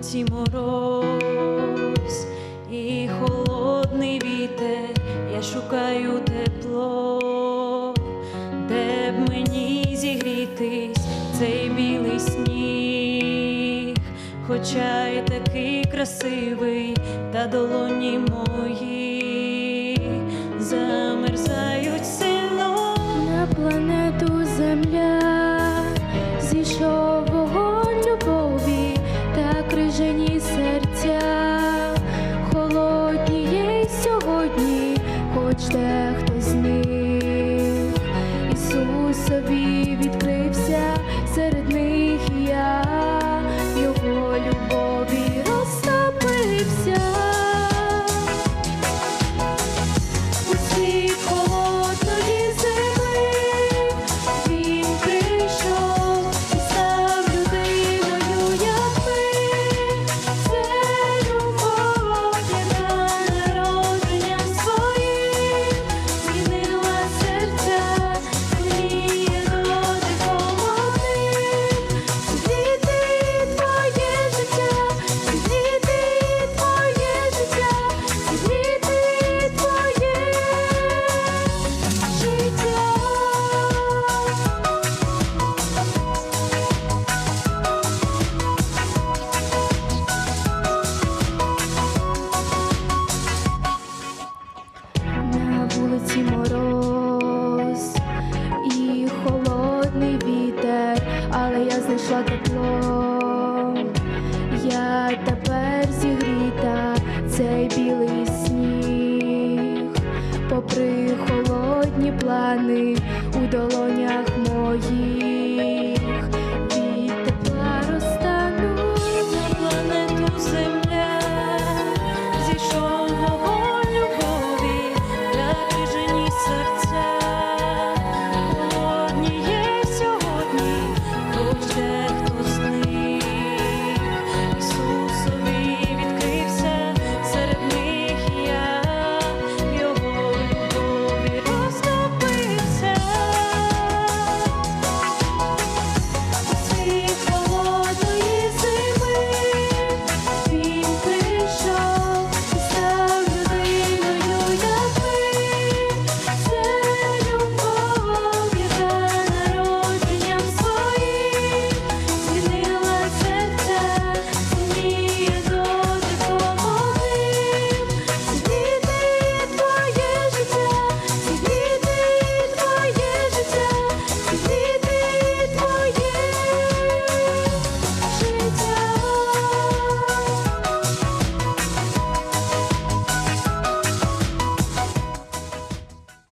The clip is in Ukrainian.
вулиці мороз і холодний вітер, я шукаю тепло, де б мені зігрітись цей білий сніг, хоча й такий красивий, та долоні мої замерзають сильно на планету земля зійшов. Хоч дехто з них Ісусові відкрив. Але я. Я тепер зігріта цей білий сніг, попри холодні плани у долонях.